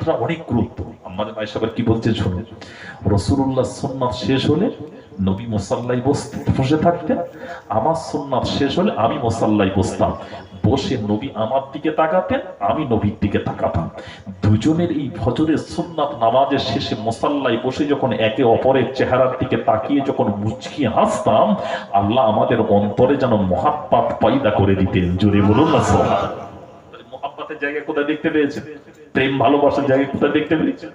সুন্নাতটা অনেক গুরুত্ব। আমাদের সাহেব কি বলছে শুনুন? রসুল্লাহ সুন্নাত শেষ হলে নবী মোসাল্লাই বসতে বসে থাকতেন। আমার সুন্নাত শেষ হলে আমি মোসাল্লাই বসতাম। বসে নবী আমার দিকে তাকাতেন, আমি নবীর দিকে তাকাতাম। দুজনের এই ফজরের সুন্নাত নামাজের শেষে মোসাল্লাই বসে যখন একে অপরের চেহারার দিকে তাকিয়ে যখন মুচকি হাসতাম, আল্লাহ আমাদের অন্তরে যেন মহাব্বাত পাইদা করে দিতেন। জোরে বলুন না মহাব্বাতের জায়গা কোথায় দেখতে পেয়েছেন প্রেম ভালোবাসার জায়গা কোথায় দেখতে পেয়েছেন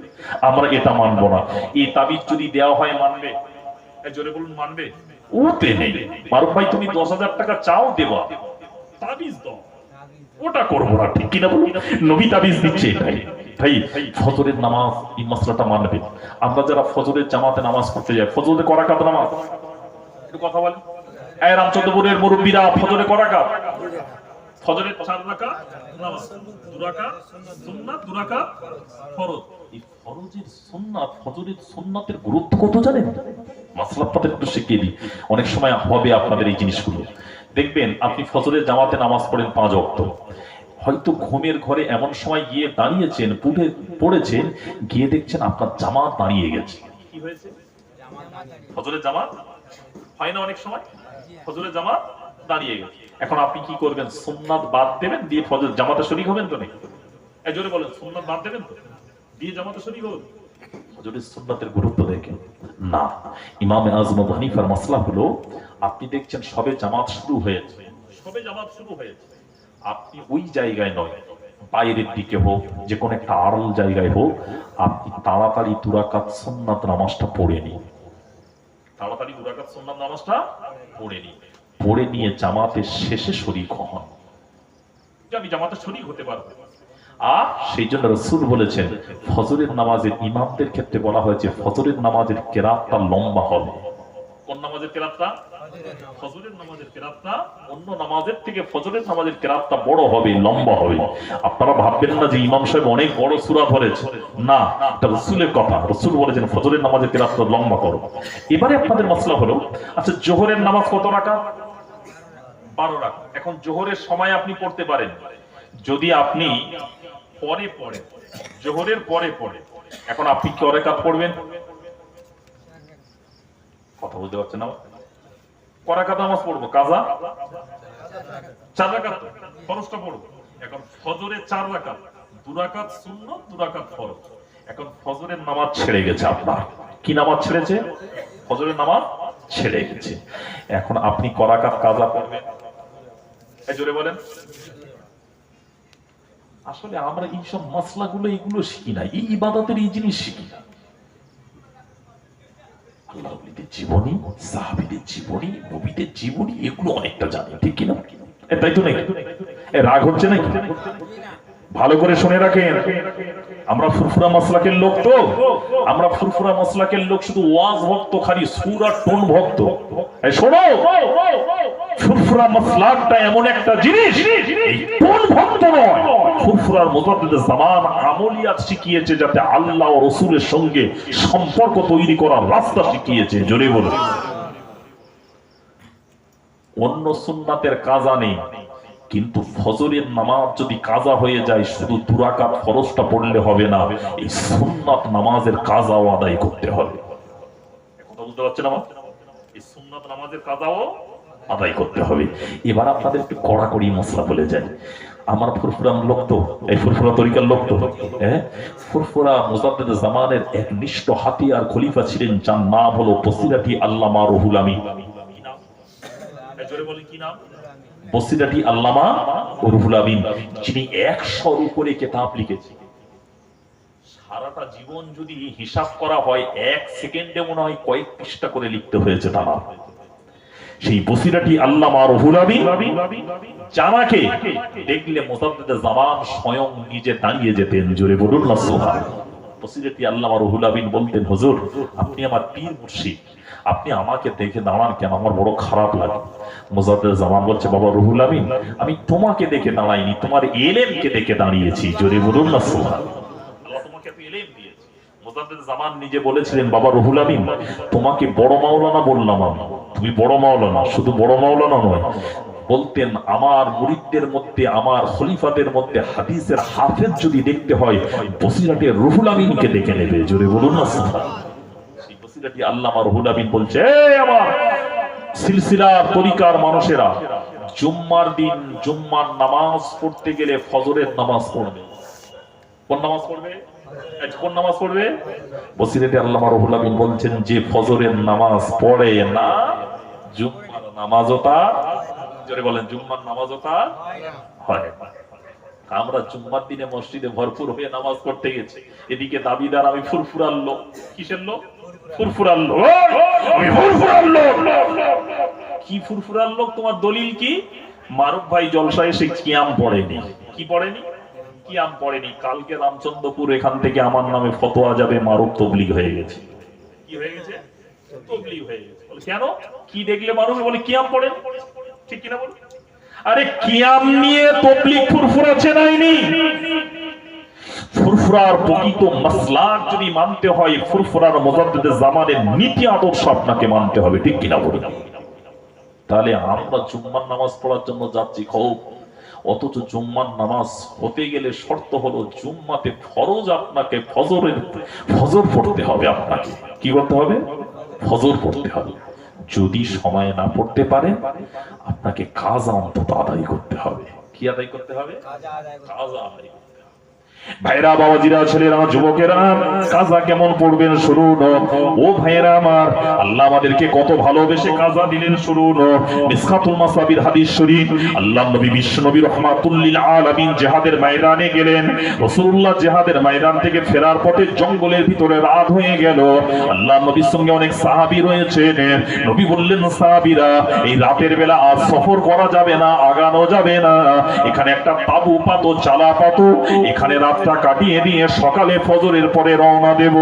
আমরা এটা মানবো না। এই তাবিজ যদি দেওয়া হয় মানবে? জোরে বলুন, মানবে? ওতে নেই। মারুফ ভাই, তুমি দশ হাজার টাকা চাও দেবা তাবিজ দাও। ওটা করব না, ঠিক কিনা বলুন? নবী তাবিজ দিচ্ছে এটাই। ভাই, ফজরের নামাজ এই মশলাটা মানবে। আমরা যারা ফজরের জামাতে নামাজ পড়তে যাই, ফজরে করা কাত নামাজ? কথা বলি এই রামচন্দ্রপুরের মুরব্বীরা ফজরে করা কাত? ফজরের চার রাকাত নামাজ দু সুন্নাত দু রাকাত ফরজ। এই ফরজের সুন্নাত ফজরের সুন্নাতের গুরুত্ব কত জানেন? একটু শিখিয়ে দিই। অনেক সময় হবে আপনাদের এই জিনিসগুলো। দেখবেন আপনি ফজরের জামাতে নামাজ পড়েন পাঁচ অক্ত হয়তো ঘুমের ঘরে এমন সময় গিয়ে দাঁড়িয়েছেন পুড়ে পড়েছেন গিয়ে দেখছেন আপনার জামাত দাঁড়িয়ে গেছে। কি হয়েছে? ফজরের জামাত? হয় না অনেক সময়? ফজরের জামাত? দাঁড়িয়ে গেছে। এখন আপনি কি করবেন? সুন্নাত বাদ দেবেন, দিয়ে ফজর জামাতে শরীক হবেন তো নাকি? জোরে বলেন, সুন্নাত বাদ দেবেন তো? দিয়ে জামাতে শরীক হবেন? ফজরের গুরুত্ব দেখে না। ইমামে আজম হানিফার মাসলা হলো, আপনি দেখছেন সবে জামাত শুরু হয়েছে। সবে জামাত শুরু হয়েছে। আপনি ওই জায়গায় নয়, বাইরের দিকে হোক যে কোনো একটা আড়ল জায়গায় হোক, আপনি তাড়াতাড়ি দুরাকাত সুন্নাত নামাজটা পড়ে নিন। তাড়াতাড়ি দুরাকাত সুন্নাত নামাজটা পড়ে নিন। পড়ে নিয়ে জামাতের শেষে শরিক হন। আমি জামাতে শরিক হতে পারব। আর সেই জন্য রসুল বলেছেন ফজরের নামাজের ইমামদের ক্ষেত্রে বলা হয়েছে ফজরের নামাজের কেরাতটা লম্বা হবে। কোন নামাজের কেরাতটা? ফজরের নামাজের নামাজের থেকে ফজরের নামাজের কেরাতটা বড় হবে, লম্বা হবে। আপনারা ভাববেন না যে ইমাম অনেক বড় সূরা ধরেছে। না, এটা রসুলের কথা। রসুল বলেছেন, ফজরের নামাজের কেরাতটা লম্বা করো। এবারে আপনাদের মশলা হলো আচ্ছা জোহরের নামাজ কত রাখা বারো রাখা এখন জোহরের সময় আপনি পড়তে পারেন। যদি আপনি পরে পড়ে জোহরের পরে পড়ে এখন আপনি কি অরেকাত পড়বেন? কথা বলতে পারছেন না? করাকাত নামাজ পড়ব, কাজা? চার রাকাত, ফরজটা পড়ব। এখন ফজরের চার রাকাত দুরাকাত শূন্য দুরাকাত ফরজ। এখন ফজরের নামাজ ছেড়ে গেছে আপনার। কি নামাজ ছেড়েছে? ফজরের নামাজ ছেড়ে গেছে। এখন আপনি করাকাত কাজা পড়বেন? জোরে বলেন। আসলে আমরা এইসব মশলাগুলো এগুলো শিখি না, এই ইবাদতের এই জিনিস শিখি না। জীবনী, সাহাবিদের জীবনী, নবীদের জীবনী, এগুলো অনেকটা জানি, ঠিক কিনা? তাই তো নাকি? রাগ হচ্ছে নাকি? ভালো করে শুনে রাখেন। আমরা ফুরফুরা মশলাকের লোক তো। আমরা ফুরফুরা মশলাকের লোক শুধু ওয়াজ ভক্ত, খালি সুর আর টোন ভক্ত। শোনো! ফুরফুরা সুন্নাতের কাজা নেই, কিন্তু ফজরের নামাজ যদি কাজা হয়ে যায়, শুধু দুরাকাত ফরজটা পড়লে হবে না, এই সুন্নাত নামাজের কাজাও আদায় করতে হবে। বুঝতে পারছেন আমার? এই সুন্নাত নামাজের কাজাও আদায় করতে হবে। এবার আপনাদের একটু কড়াকড়ি মশলা বলে যায় আমার ফুরফুরাম লোক তো এই ফুরফুরা তরিকার লোক তো হ্যাঁ? ফুরফুরা মুজাদ্দিদ জামানের এক নিষ্ঠ হাতিয়ার খলিফা ছিলেন যার নাম হলো বসিরাটি আল্লামা রহুল কি নাম? বসিরাটি আল্লামা রহুল আমিন যিনি একশোর উপরে কেতাব লিখেছেন। সারাটা জীবন যদি হিসাব করা হয় এক সেকেন্ডে মনে হয় কয়েক পৃষ্ঠা করে লিখতে হয়েছে তারা। সেই বসিরাটি আল্লামা রহুল আমিন জানাকে দেখলে মোতাদ্দিদ জামান স্বয়ং নিজে দাঁড়িয়ে যেতেন, জোরে বলুন না আপনি আমার আপনি আমাকে দেখে দাঁড়ান কেন? আমার বড় খারাপ লাগে। জামান বলছে, বাবা আমিন, আমি তোমাকে দেখে দাঁড়াইনি, তোমার এলেমকে দেখে দাঁড়িয়েছি, জোরে বলুন না সোহান আল্লাহ তোমাকে এত এলেম দিয়েছে জামান নিজে বলেছিলেন, বাবা রুহুল আমিন, তোমাকে বড় মাওলানা বললাম আমি। তুমি বড় মাওলানা, শুধু বড় মাওলানা নয়, বলতেন আমার মুরিদদের মধ্যে, আমার খলিফাদের মধ্যে হাদিসের হাফেজ যদি দেখতে হয় রুহুল আমিনকে ডেকে নেবে। জোরে বলুন না সেই বসিরাটি রুহুল আমিন বলছে আমার সিলসিলার তরিকার মানুষেরা, জুম্মার দিন জুম্মার নামাজ পড়তে গেলে ফজরের নামাজ পড়বে। কোন নামাজ পড়বে? হয় আমরা জুম্মার দিনে মসজিদে ভরপুর হয়ে নামাজ পড়তে গেছি। এদিকে দাবিদার, আমি ফুরফুরার লোক। কিসের লোক? ফুরফুরার লোক। লোক। কি ফুরফুরার লোক? তোমার দলিল কি? মারুফ ভাই জলসায় সে কিয়াম পড়েনি। কি পড়েনি? কিয়াম পড়েনি। কালকে রামচন্দ্রপুর এখান থেকে আমার নামে ফতোয়া যাবে মারুফ তবলিগ হয়ে গেছে। কি হয়ে গেছে? তবলিগ হয়ে গেছে। কেন? কি দেখলে মানুষ বলে পড়েন ঠিক কিনা বল আরে কিয়াম নিয়ে তবলিগ ফুরফুরা চেনায়নি ফুরফুরার প্রকৃত মাসলাক যদি মানতে হয় ফুরফুরার জামানের নীতি আদর্শ আপনাকে মানতে হবে। ঠিক কিনা বলুন? তাহলে আমরা জুম্মার নামাজ পড়ার জন্য যাচ্ছি খুব অথচ জুম্মার নামাজ হতে গেলে শর্ত হলো জুম্মাতে ফরজ আপনাকে ফজরের ফজর পড়তে হবে আপনাকে। কি করতে হবে? ফজর পড়তে হবে। যদি সময় না পড়তে পারে আপনাকে কাজ অন্তত আদায় করতে হবে। কি আদায় করতে হবে? কাজ আদায় করতে হবে। ভাইরা, বাবাজিরা, ছেলেরা, যুবকেরা, কাজা কেমন পড়বেন শুনুন। ও ভাইরা আমার, আল্লাহ আমাদেরকে কত ভালোবেসে কাজা দিলেন মিসকাতুল মাসাবির হাদিস শরীফ আল্লাহ নবী রহমাতুল্লিল আলামিন জিহাদের ময়দানে গেলেন। রাসূলুল্লাহ জিহাদের ময়দান থেকে ফেরার পথে জঙ্গলের ভিতরে রাত হয়ে গেল। আল্লাহ নবীর সঙ্গে অনেক সাহাবী রয়েছেন। নবী বললেন, সাহাবীরা, এই রাতের বেলা আজ সফর করা যাবে না, আগানো যাবে না। এখানে একটা তাবু পাতো, চালা পাতো, এখানে রাতটা কাটিয়ে দিয়ে সকালে ফজরের পরে রওনা দেব।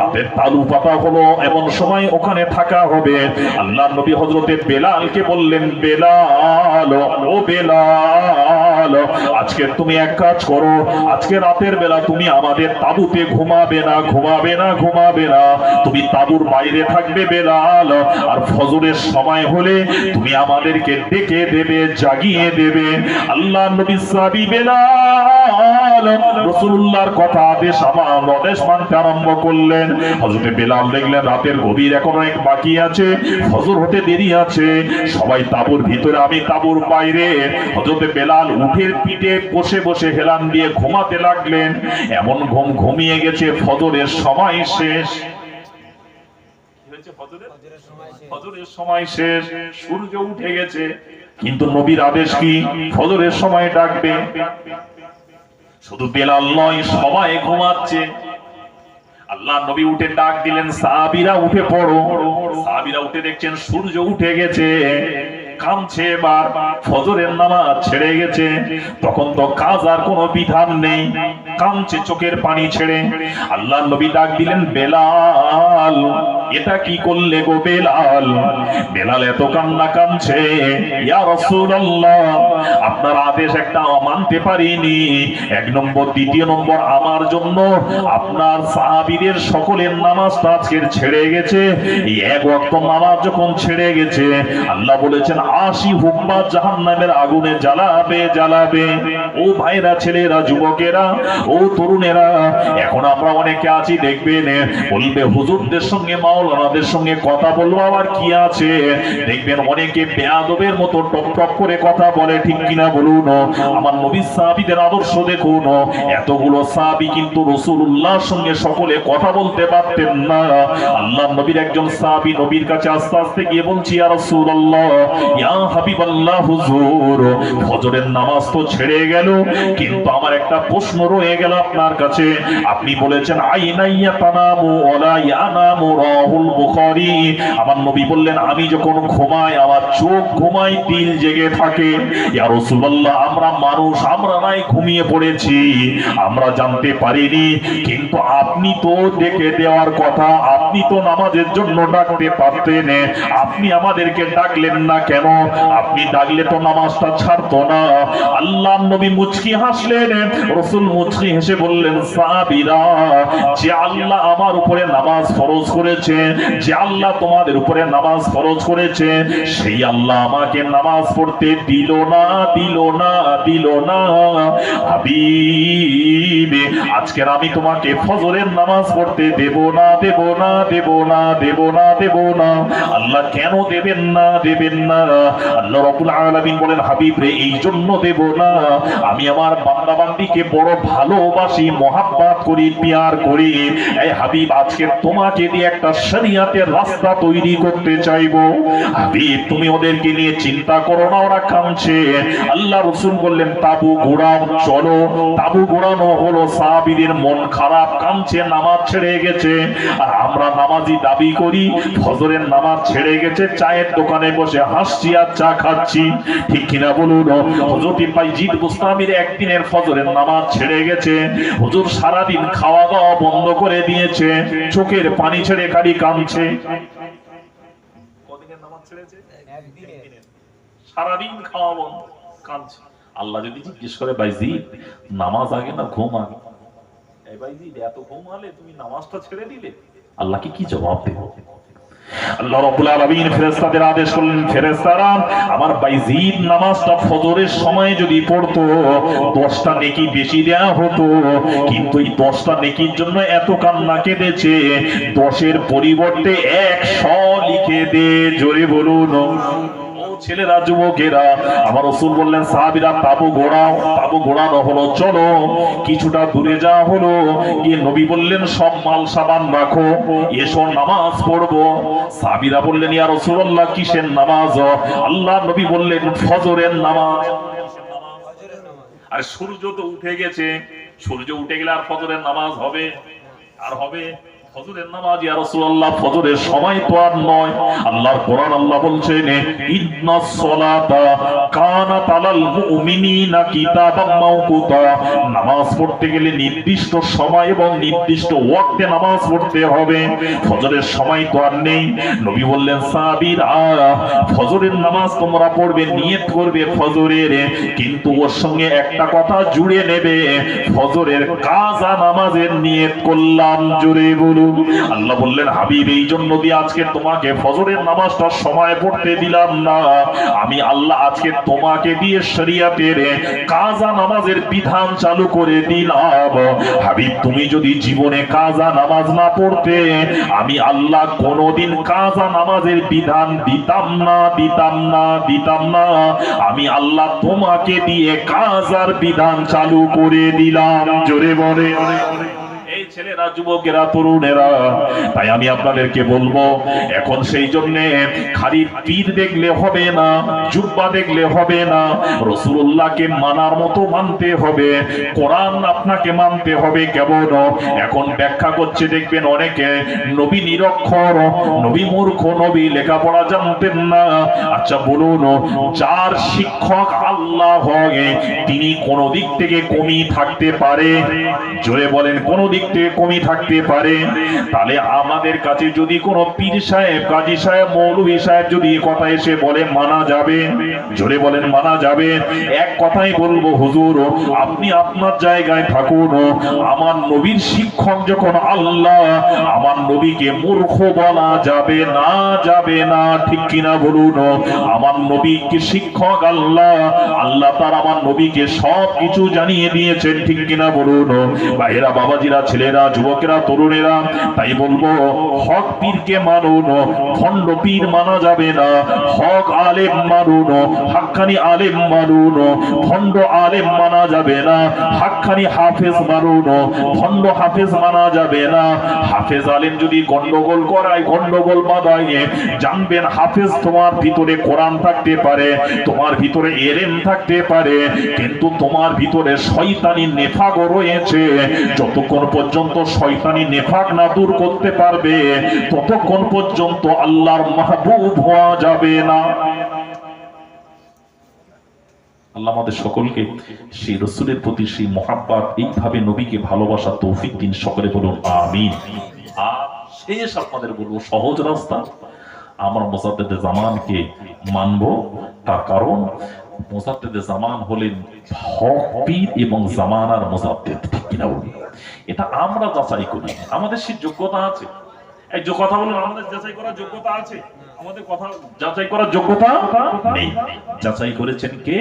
রাতের তালু পাতা হলো এমন সময় ওখানে থাকা হবে। আল্লাহ নবী হজরতে বেলালকে বললেন, বেলাল, ও বেলাল, আজকে তুমি এক কাজ করো। আজকে রাতের বেলা তুমি আমাদের তাবুতে ঘুমাবে না ঘুমাবে না ঘুমাবে না। তুমি তাবুর বাইরে থাকবে, বেলাল, আর ফজরের সময় হলে তুমি আমাদেরকে ডেকে দেবে, জাগিয়ে দেবে। আল্লাহ নবী সাবি বেলাল রসুল্লাহর কথা আদেশ আমার আদেশ মানতে আরম্ভ করলেন। হজরতে বেলাল দেখলেন রাতের গভীর এখন অনেক বাকি আছে। হজর হতে দেরি আছে। সবাই তাবুর ভিতরে, আমি তাবুর বাইরে। হজরতে বেলাল উঠের পিঠে বসে বসে হেলান দিয়ে ঘুমাতে লাগলেন। এমন ঘুম ঘুমিয়ে গেছে, ফজরের সময় শেষ? ফজরের সময় শেষ, সূর্য উঠে গেছে। কিন্তু নবীর আদেশ কি? ফজরের সময় ডাকবে। শুধু বেলাল নয়, সবাই ঘুমাচ্ছে। আল্লাহ নবী উঠে ডাক দিলেন, সাহাবিরা উঠে পড়ো। সাহাবিরা উঠে দেখছেন সূর্য উঠে গেছে। কামছে এবার। ফজরের নামাজ ছেড়ে গেছে। তখন তো কাজ আর কোনো বিধান নেই। কামছে চোখের পানি ছেড়ে। আল্লাহ নবী ডাক দিলেন, বেলাল, এটা কি করলে গো বেলাল? বেলাল এত কান্না কামছে ইয়া রাসূলুল্লাহ, আপনার আদেশ একটা মানতে পারিনি। এক নম্বর, দ্বিতীয় নম্বর, আমার জন্য আপনার সাহাবীদের সকলের নামাজটা আজকের ছেড়ে গেছে। এই এক ওয়াক্ত নামাজ যখন ছেড়ে গেছে, আল্লাহ বলেছেন আশি হুম্মা জাহান্নামের আগুনে জ্বালাবে জ্বালাবে। ও ভাইরা, ছেলেরা, যুবকেরা, ও তরুণেরা, এখন আমরা অনেকে আছি, দেখবেন, বলবে, হুজুরদের সঙ্গে, মাওলানাদের সঙ্গে কথা বলব, আবার কি আছে? দেখবেন, অনেকে বেয়াদবের মতো টপ করে কথা বলে, ঠিক কিনা বলুন? আমার নবী সাহাবীদের আদর্শ দেখুন। এতগুলো সাহাবী কিন্তু রসুল্লাহর সঙ্গে সকলে কথা বলতে পারতেন না। আল্লাহ নবীর একজন সাহাবী নবীর কাছে আস্তে আস্তে গিয়ে বলছি আর রাসূলুল্লাহ ইয়া হাবিবাল্লাহ হুজুর, ফজরের নামাজ তো ছেড়ে গেল, কিন্তু আমার একটা প্রশ্ন রয়ে গেল আপনার কাছে। আপনি বলেছেন, আইনাইয়া তানামু ওয়ালা ইয়ানামু রাহুল বুখারী। আমার নবী বললেন, আমি যখন ঘুমাই, আমার চোখ ঘুমাই দিল জেগে থাকে। ইয়া রাসূলুল্লাহ, আমরা মানুষ, আমরা নাই ঘুমিয়ে পড়েছি, আমরা জানতে পারিনি, কিন্তু আপনি তো ডেকে দেওয়ার কথা, আপনি তো নামাজের জন্য ডাকতে পারতেন। আপনি আমাদেরকে ডাকলেন না কেন? আপনি ডাকলে তো নামাজটা ছাড়তো না। আল্লাহ নবী মুচকি হাসলেন। রসুল মুচকি হেসে বললেন, সাহাবীরা, যে আল্লাহ আমার উপরে নামাজ ফরজ করেছে, যে আল্লাহ তোমাদের উপরে নামাজ ফরজ করেছে, সেই আল্লাহ আমাকে নামাজ পড়তে দিল না দিল না দিল না। হাবিবে, আজকের আমি তোমাকে ফজরের নামাজ পড়তে দেব না দেব না দেব না দেব না দেব না। আল্লাহ কেন দেবেন না দেবেন না? আল্লাহ রব্বুল আলামিন বলেন, হাবিব রে এই জন্য দেব না। আমি আমার বান্দা বান্দিকে বড় ভালোবাসি, মহাব্বত করি, পিয়ার করি। এই হাবিব, আজকে তোমাকে দিয়ে একটা রাস্তা তৈরি করতে চাইব। হাবিব, তুমি ওদেরকে নিয়ে চিন্তা করো না, ওরা কামছে আল্লাহ রসুল বললেন, তাবু ঘোড়াও চলো। তাবু ঘোরানো হলো, সাহাবীদের মন খারাপ কামছে নামাজ ছেড়ে গেছে। আর আমরা নামাজি দাবি করি, ফজরের নামাজ ছেড়ে গেছে, চায়ের দোকানে বসে হাসছি আর চা খাচ্ছি। ঠিক কিনা বলুন? হজরত পাইজিদ বুস্তামির একদিনের ফজরের নামাজ ছেড়ে গেছে। হুজুর সারাদিন খাওয়া দাওয়া বন্ধ করে দিয়েছে। চোখের পানি ছেড়ে খালি কামছে আল্লাহ যদি জিজ্ঞেস করে বাইজি নামাজ আগে না ঘুম আগে? এই বাইজি এত ঘুম আলে তুমি নামাজটা ছেড়ে দিলে? আল্লাহকে কি জবাব দেব? নামাজটা ফজরের সময় যদি পড়তো 10টা নেকি বেশি হতো। কিন্তু এই 10টা নেকির জন্য এত কান্না কেঁদেছে 10 এর পরিবর্তে 100 লিখে দে, জোরে বলুন। ছেলেরা যুবকেরা আমার রসুল বললেন, সাহাবিরা তাবু ঘোড়াও তাবু ঘোড়ানো হলো, চলো, কিছুটা দূরে যাওয়া হলো। গিয়ে নবী বললেন, সব মাল সাবান রাখো, এসো, নামাজ পড়ব। সাহাবিরা বললেন, ইয়া রসুল্লাহ কিসের নামাজ? আল্লাহ নবী বললেন, ফজরের নামাজ। আর সূর্য তো উঠে গেছে, সূর্য উঠে গেলে আর ফজরের নামাজ হবে? আর হবে? ফজরের নামাজ ফজরের সময় তো আর নয়। আল্লাহ বলছেন নামাজ পড়তে গেলে নির্দিষ্ট সময় এবং নির্দিষ্ট ওয়াক্তে নামাজ পড়তে হবে। ফজরের সময় তো আর নেই। নবী বললেন সাহাবীর আ ফজরের নামাজ তোমরা পড়বে, নিয়ত করবে ফজরের, কিন্তু ওর সঙ্গে একটা কথা জুড়ে নেবে। ফজরের কাজা নামাজের নিয়ত করলাম জুড়ে বলুন। আল্লাহ বললেন, হাবিব, এই জন্য দিয়ে আজকে তোমাকে ফজরের নামাজটা সময় পড়তে দিলাম না। আমি আল্লাহ আজকে তোমাকে দিয়ে শরিয়াতের কাজা নামাজের বিধান চালু করে দিলাম। হাবিব, তুমি যদি জীবনে কাজা নামাজ না পড়তে, আমি আল্লাহ কোনোদিন কাজা নামাজের বিধান দিতাম না দিতাম না দিতাম না। আমি আল্লাহ তোমাকে দিয়ে কাজার বিধান চালু করে দিলাম। জোরে বলে ছেলেরা, যুবকেরা, তরুণেরা, তাই আমি আপনাদেরকে বলব, এখন সেই জন্য খালি পীর দেখলে হবে না, জুব্বা দেখলে হবে না রসুল্লাহকে মানার মতো মানতে হবে, কোরআন আপনাকে মানতে হবে কেমন এখন ব্যাখ্যা করছে, দেখবেন অনেকে নবী নিরক্ষর, নবী মূর্খ, নবী লেখাপড়া জানতেন না। আচ্ছা বলুন, যার শিক্ষক আল্লাহ হয়, তিনি কোন দিক থেকে কমি থাকতে পারে? জোরে বলেন, কোন দিক থেকে কমি থাকতে পারে। তাহলে আমাদের কাছে যদি কোনো পীর সাহেব, কাজী সাহেব, মৌলভী সাহেব যদি কথা এসে বলে, মানা যাবে, জোরে বলেন, মানা যাবে। এক কথাই বলব, হুজুর, আপনি আপনার জায়গায় থাকুন। আমার নবীর শিক্ষক যখন আল্লাহ, আমার নবীকে মূর্খ বলা যাবে না যাবে না, ঠিক কিনা বলুন? আমার নবীকে শিক্ষক আল্লাহ আল্লাহ তার আমার নবীকে সব কিছু জানিয়ে দিয়েছেন, ঠিক কিনা বলুন? ভাইয়েরা, বাবাজিরা ছেলেরা, যুবকেরা, তরুণেরা, তাই বলব, হক পীরকে মানুন, খণ্ড পীর মানা যাবে না। হক আলেম মানুন, হাক্কানি আলেম মানুন, খণ্ড আলেম মানা যাবে না। হাক্কানি হাফেজ মানুন, খণ্ড হাফেজ মানা যাবে না। হাফেজ আলেম যদি গন্ডগোল করায় গন্ডগোল বাঁধায় জানবেন হাফেজ তোমার ভিতরে কোরআন থাকতে পারে, তোমার ভিতরে এলেম থাকতে পারে, কিন্তু তোমার ভিতরে শয়তানি নেফাগও রয়েছে। যতক্ষণ পর্যন্ত শয়তানি নেফাক না দূর করতে পারবে, ততক্ষণ পর্যন্ত আল্লাহর মাহবুব হওয়া যাবে না। আল্লাহ আমাদের সকলকে সেই রসুলের প্রতি সেই মহাব্বাত, এইভাবে নবীকে ভালোবাসা তৌফিক দিন, সকলে বলুন আমিন। আর শেষ আপনাদের বলব, সহজ রাস্তা। আমার মোসাদ্দেদে জামানকে মানবো, তার কারণ জামান হলেন এবং জামানার মোসাদ্দেদ, ঠিক কিনা এটা আমরা যাচাই করি। আমাদের যোগ্যতা আছে। এই যে কথা আমাদের যাচাই করার যোগ্যতা আছে। আমাদের কথা যাচাই করার যোগ্যতা নেই। যাচাই করেছেন কে?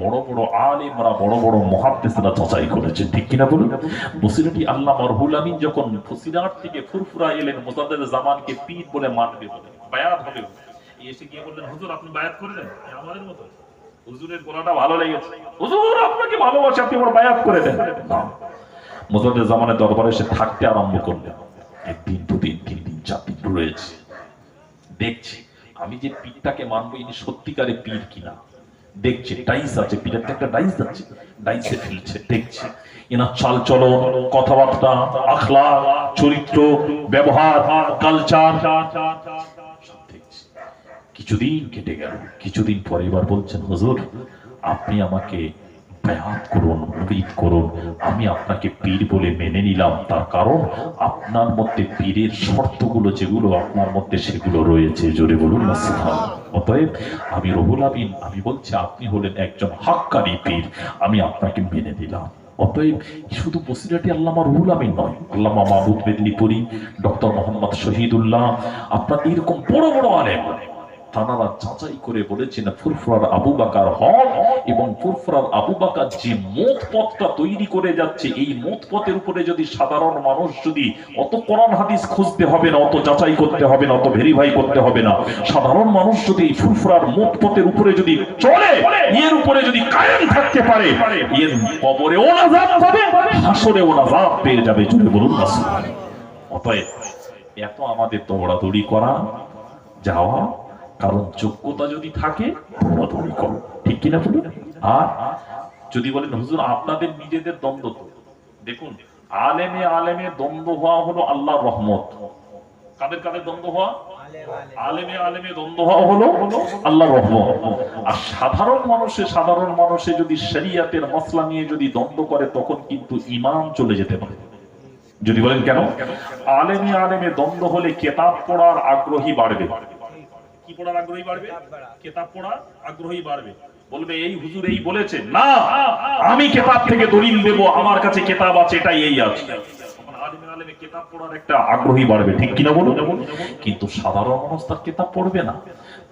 বড় বড় আলেমরা, বড় বড় মহাদ্দেশরা যাচাই করেছেন, ঠিক কিনা বলুন? বসিরটি আল্লাহ মরহুল আমিন যখন ফসিরাট থেকে ফুরফুরা এলেন মোসাদ্দেদ জামানকে পীর বলে মানবে বলে, বায়াত হবে এসে গিয়ে বললেন, হুজুর, আপনি বায়াত করলেন আমাদের মতো। হুজুরের গলাটা ভালো লেগেছে। হুজুর, আপনাকে ভালোবাসে, আপনি আমার বায়াত করে দেন। জামানের দরবারে থাকতে আরম্ভ করলেন একদিন, দুদিন, তিন দিন, চার দিন রয়েছে। দেখছি, আমি যে পীরটাকে মানবো, ইনি সত্যিকারে পীর কিনা। দেখছে, ডাইস আছে, পীরের একটা ডাইস আছে। ডাইসে ফেলছে দেখছে। এনার চাল চলন, কথাবার্তা আখলা চরিত্র, ব্যবহার, কালচার। কিছুদিন কেটে গেল। কিছুদিন পরে এবার বলছেন, হুজুর, আপনি আমাকে ব্যায়াত করুন, মুরিদ করুন। আমি আপনাকে পীর বলে মেনে নিলাম। তার কারণ আপনার মধ্যে পীরের শর্তগুলো যেগুলো, আপনার মধ্যে সেগুলো রয়েছে। জোরে বলুন অতএব আমি রহুল আমিন, আমি বলছি, আপনি হলেন একজন হাক্কানি পীর। আমি আপনাকে মেনে নিলাম। অতএব শুধু বসিরাটি আল্লামা রুহুল আমিন নয়, আল্লামা মাহমুদ মেদিনীপুরি ডক্টর মোহাম্মদ শহীদুল্লাহ, আপনার এরকম বড় বড় আলেম। তারা যাচাই করে বলেছেন, ফুরফুরার আবু বাকার হক এবং ফুরফুরার আবু বাকার যে মত পথটা তৈরি করে যাচ্ছে, এই মত পথের উপরে যদি সাধারণ মানুষ যদি অত কোরআন হাদিস খুঁজতে হবে না, অত যাচাই করতে হবে না, অত ভেরিফাই করতে হবে না, সাধারণ মানুষ যদি এই ফুরফুরার মত পথের উপরে যদি চলে এর উপরে যদি কায়েম থাকতে পারে, এর কবরে ও নাজাত পাবে হাসরে ও নাজাত পেয়ে যাবে জুড়ে বলুন না অতএব, এত আমাদের দৌড়াদৌড়ি করা, যাওয়া কারণ যোগ্যতা যদি থাকে দৌড়াদৌড়ি করো। ঠিক কিনা বলুন আর যদি বলেন, হুজুর, আপনাদের নিজেদের দ্বন্দ্ব তো। দেখুন, আলেমে আলেমে দ্বন্দ্ব হওয়া হলো আল্লাহর রহমত। কাদের কাদের দ্বন্দ্ব হওয়া? আলেমে আলেমে দ্বন্দ্ব হওয়া হলো আল্লাহর রহমত। আর সাধারণ মানুষে সাধারণ মানুষে যদি শরিয়াতের মশলা নিয়ে যদি দ্বন্দ্ব করে, তখন কিন্তু ইমান চলে যেতে পারে। যদি বলেন কেন? আলেমে আলেমে দ্বন্দ্ব হলে কেতাব পড়ার আগ্রহী বাড়বে বাড়বে। কি পড়ার আগ্রহী বাড়বে? কেতাব পড়ার আগ্রহী বাড়বে। বলবে এই হুজুর এই বলেছে না আমি কেতাব থেকে দলিল দেব আমার কাছে কেতাব আছে এটাই এই আছে। তখন আলেমে আলেমে কেতাব পড়ার একটা আগ্রহী বাড়বে ঠিক কিনা বলুন? কিন্তু সাধারণ মানুষ তার কেতাব পড়বে না।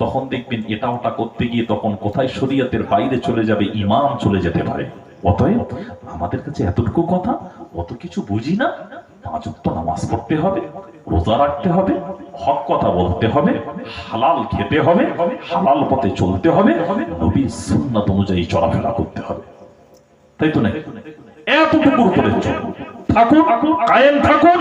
তখন দেখবেন এটা ওটা করতে গিয়ে তখন কোথায় শরীয়তের বাইরে চলে যাবে ইমাম চলে যেতে পারে। অতএব আমাদের কাছে এতটুকু কথা অত কিছু বুঝি না। পাঁচ নামাজ পড়তে হবে রোজা রাখতে হবে হক কথা বলতে হবে, হালাল খেতে হবে, হালাল পথে চলতে হবে, নবীর সুন্নাত অনুযায়ী চলাফেরা করতে হবে। তাই তো নাকি? এতটুকুর উপরে থাকুন, কায়েম থাকুন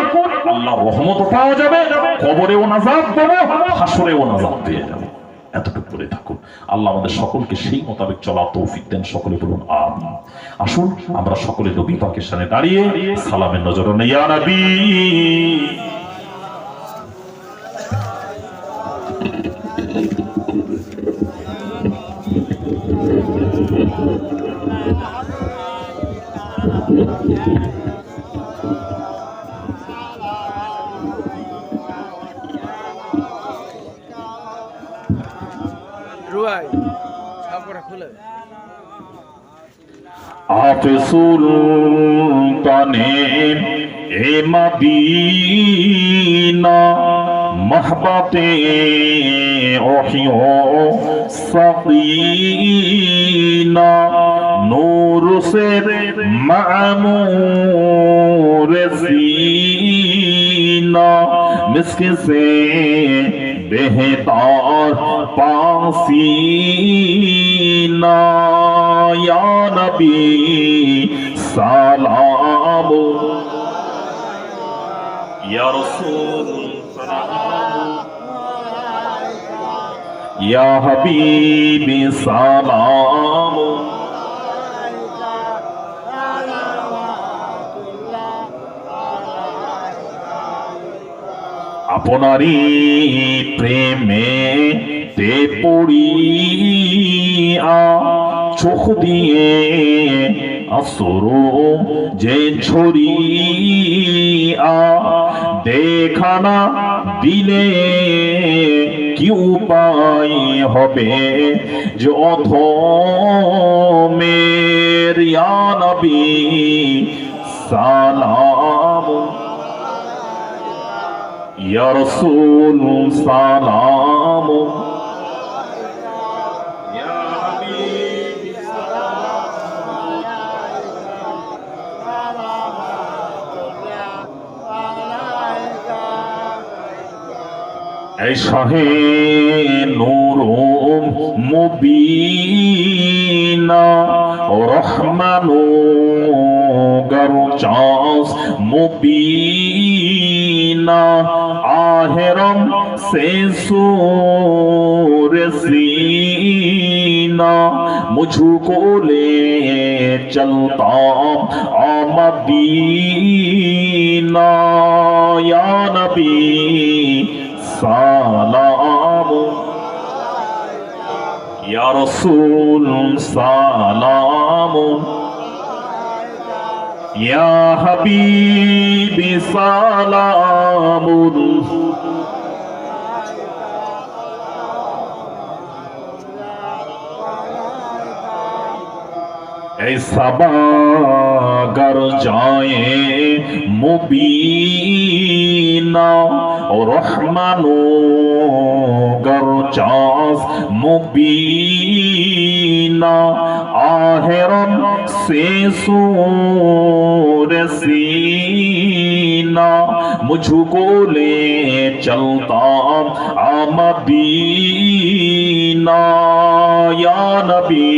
আল্লাহ রহমত পাওয়া যাবে, কবরেও নাজাব পাবো হাসরেও নাজাব পেয়ে যাবে। এতটুকু করে থাকুন। আল্লাহ আমাদের সকলকে সেই মোতাবেক চলা তৌফিক দেন। সকলে বলুন, আমিন। আসুন, আমরা সকলে নবী পাকের সামনে দাঁড়িয়ে সালামের নজরে ইয়া নবী! রুয়াই ছাপড়া খুলে। আফসুল তানে এ মদিনা محبت اوحیوں سقینا نور سے معمور سینا مسک سے بہتار پاسینا یا نبی، سلام۔ یا رسول يا حبيبي سلام আপনারই প্রেমে তে পড়িয়া চোখ দিয়ে আসরো যে ছড়িয়া দেখানা দিলে কি উপায় হবে যে অধমের নবী সালাম ইয়ারসুল সালাম। শহে নূরুম মুবিনা রহমানু গারু চাঁস মুবিনা আহেরম সে সুরসিনা মুঝকো লে চলতা আমদিনা। ইয়া নবী সালাম ইয়া রাসূল সালাম ইয়া হাবিবি সালাম এই সাবাগার যায় মুবিনা রহমানো गर चास मुबीना आहरम से सूर मुझको ले चलता आमदीना या नबी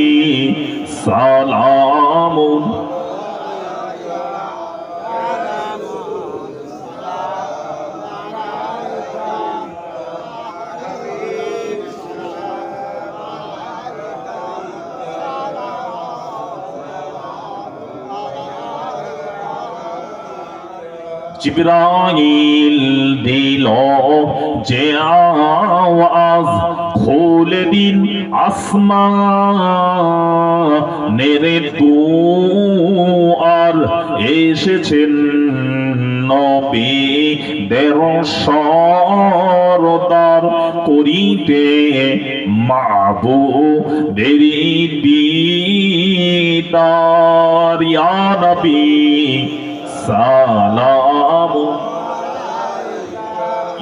सलामुन। জিব্রাইল দিল, যে আওয়াজ খুলে দিন আসমানের দুয়ার এসেছেন নবী দের সরদার করিতে মাবু দেরি দিদার, ইয়া নবী। সালাম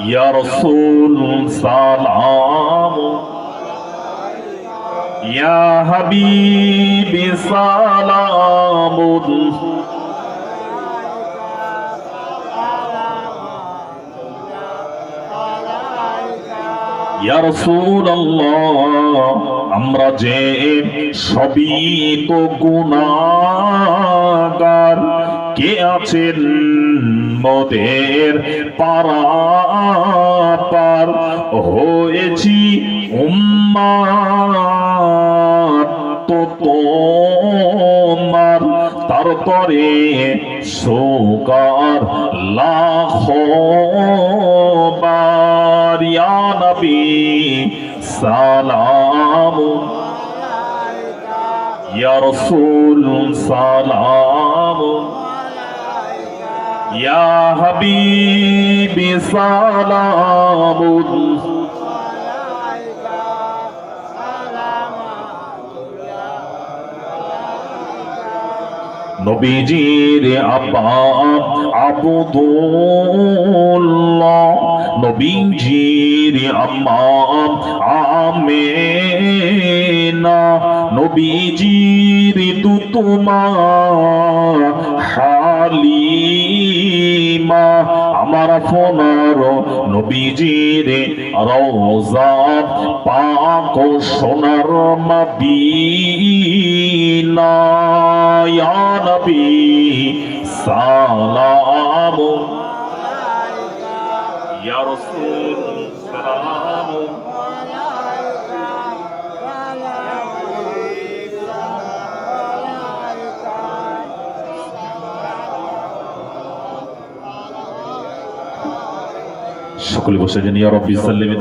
ইয়া রাসূল সালাম ইয়া হাবিবি সালাম আমরা যে সবই তো গুনাহগার কে আছেন মোদের পারাপার হয়েছি উম্মা তো তোমার তারপরে সোকার লাখ নবী, সালাম ইয়া রাসূল, সালাম ইয়া হাবিবি সালাম নবীজির আব্বা আবুদুল্লাহ নবীজির আম্মা আমেনা নবীজির তুতুমা হালিমা আমার ফোনার নবীজির রওজা পাক সোনার মদিনা। ইয়া নবী সালাম। ইয়া রাসূল সকলে বসে যান ইয়া রব্বি সাল্লিম